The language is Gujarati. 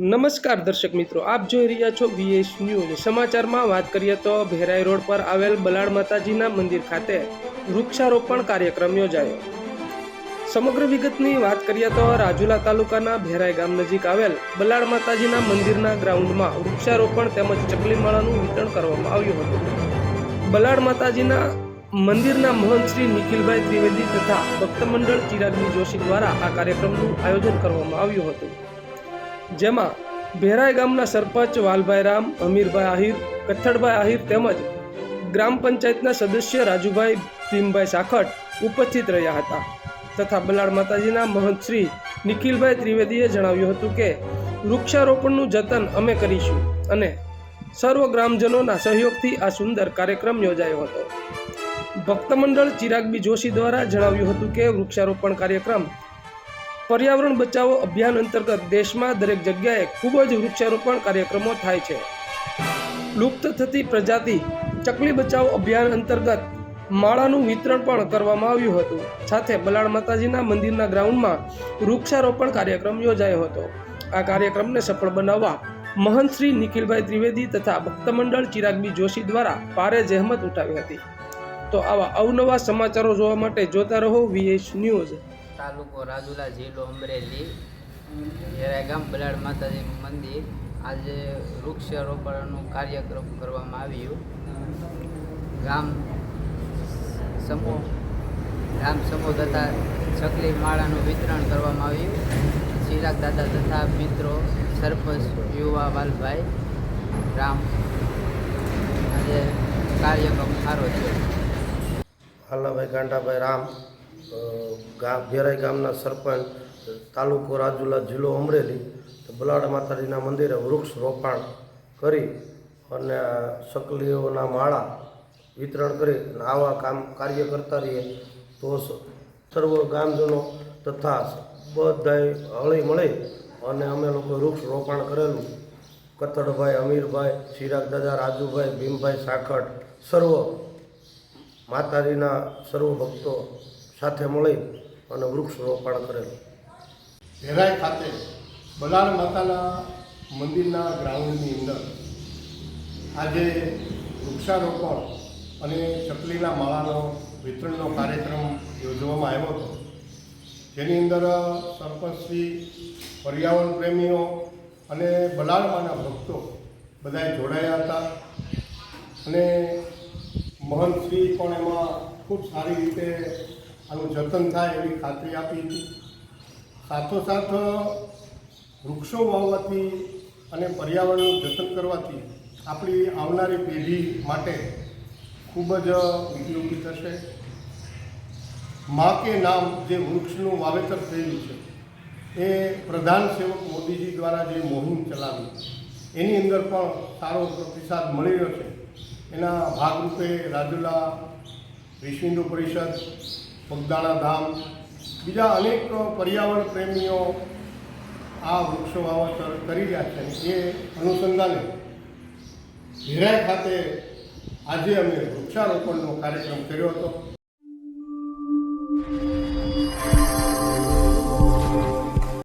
નમસ્કાર દર્શક મિત્રો, આપ જોઈ રહ્યા છો વીએસ ન્યૂઝ સમાચારમાં વાત કરીએ તો ભેરાઈ રોડ પર આવેલ બલાડ માતાજીના મંદિર ખાતે વૃક્ષારોપણ કાર્યક્રમ યોજાયો. સમગ્ર વિગતની વાત કરીએ તો રાજુલા તાલુકાના ભેરાઈ ગામ નજીક આવેલ બલાડ માતાજીના મંદિરના ગ્રાઉન્ડમાં વૃક્ષારોપણ તેમજ ચકલી માળાનું વિતરણ કરવામાં આવ્યું હતું. બલાડ માતાજીના મંદિરના મહંત શ્રી નિખિલભાઈ ત્રિવેદી તથા ભક્તમંડળ ચિરાગની જોશી દ્વારા આ કાર્યક્રમનું આયોજન કરવામાં આવ્યું હતું. જેમાં ભેરાઈ ગામના સરપંચ વાલભાઈ રામ, અમીરભાઈ આહિર, કથ્થડભાઈ આહિર તેમજ ગ્રામ પંચાયતના સદસ્ય રાજુભાઈ ભીમભાઈ સાખટ ઉપસ્થિત રહ્યા હતા. તથા બલાડ માતાજીના મહંત શ્રી નિખિલભાઈ ત્રિવેદીએ જણાવ્યું હતું કે, વૃક્ષારોપણનું જતન અમે કરીશું અને સર્વ ગ્રામજનોના સહયોગથી આ સુંદર કાર્યક્રમ યોજાયો હતો. ભક્તમંડળ ચિરાગબી જોશી દ્વારા જણાવ્યું હતું કે, વૃક્ષારોપણ કાર્યક્રમ પર્યાવરણ બચાવો અભિયાન અંતર્ગત દેશમાં દરેક જગ્યાએ ખૂબ જ વૃક્ષારોપણ કાર્યક્રમો થાય છે. લુપ્ત થતી પ્રજાતિ, ચકલી બચાવો અભિયાન અંતર્ગત માળાનું વિતરણ પણ કરવામાં આવ્યું હતું. સાથે બલાડ માતાજીના મંદિરના ગ્રાઉન્ડમાં વૃક્ષારોપણ કાર્યક્રમ યોજાયો હતો. આ કાર્યક્રમને સફળ બનાવવા મહંત શ્રી નિખિલભાઈ ત્રિવેદી તથા ભક્તમંડળ ચિરાગબી જોશી દ્વારા ભારે જહેમત ઉઠાવી હતી. તો આવા અવનવા સમાચારો જોવા માટે જોતા રહો વીએસ ન્યૂઝ તાલુકો રાજુલા જિલ્લો અમરેલી જ્યારે ગામ બલાડ માતાજી મંદિર. આજે વૃક્ષારોપણનું કાર્યક્રમ કરવામાં આવ્યું. ગામ સમૂહ ગામ સમૂહ તથા ચકલી માળાનું વિતરણ કરવામાં આવ્યું. ચિરાગ દાદા તથા મિત્રો, સરપંચ, યુવા, વાલભાઈ, રામ. આજે કાર્યક્રમ સારો છે હાલાભાઈ ગાંડાભાઈ રામ. ગામ ભેરાઈ ગામના સરપંચ, તાલુકો રાજુલા જિલ્લો અમરેલી, તો બલાડ માતાજીના મંદિરે વૃક્ષ રોપાણ કરી અને સકલીઓના માળા વિતરણ કરી અને આવા કામ કાર્ય કરતા રહીએ. તો સર્વ ગામજનો તથા બધાય હળી મળી અને અમે લોકો વૃક્ષ રોપાણ કરેલું. કતડભાઈ અમીરભાઈ, ચિરાગ દાદા, રાજુભાઈ, ભીમભાઈ સાખટ સર્વ માતાજીના સર્વ ભક્તો સાથે મળી અને વૃક્ષ રોપણ કરેલું. ભેરાઈ ખાતે બલાડ માતાના મંદિરના ગ્રાઉન્ડની અંદર આજે વૃક્ષારોપણ અને ચકલીના માળાનો વિતરણનો કાર્યક્રમ યોજવામાં આવ્યો હતો. જેની અંદર સરપંચશ્રી પર્યાવરણ પ્રેમીઓ અને બલાડમાના ભક્તો બધાએ જોડાયા હતા. અને મહંતશ્રી પણ એમાં ખૂબ સારી રીતે આનું જતન થાય એવી ખાતરી આપી હતી. સાથોસાથ, વૃક્ષો વાવવાથી અને પર્યાવરણનું જતન કરવાથી આપણી આવનારી પેઢી માટે ખૂબ જ ઉપયોગી થશે. મા કે નામ જે વૃક્ષનું વાવેતર થયેલું છે, એ પ્રધાન સેવક મોદીજી દ્વારા જે મોહિમ ચલાવી, એની અંદર પણ સારો પ્રતિસાદ મળી રહ્યો છે. એના ભાગરૂપે રાજુલા વિશ્વ હિન્દુ પરિષદ પગદાણા ધામ, બીજા અનેક પર્યાવરણ પ્રેમીઓ આ વૃક્ષો વાવતર કરી રહ્યા છે. એ અનુસંધાને હિરાય ખાતે આજે અમે વૃક્ષારોપણનો કાર્યક્રમ કર્યો હતો.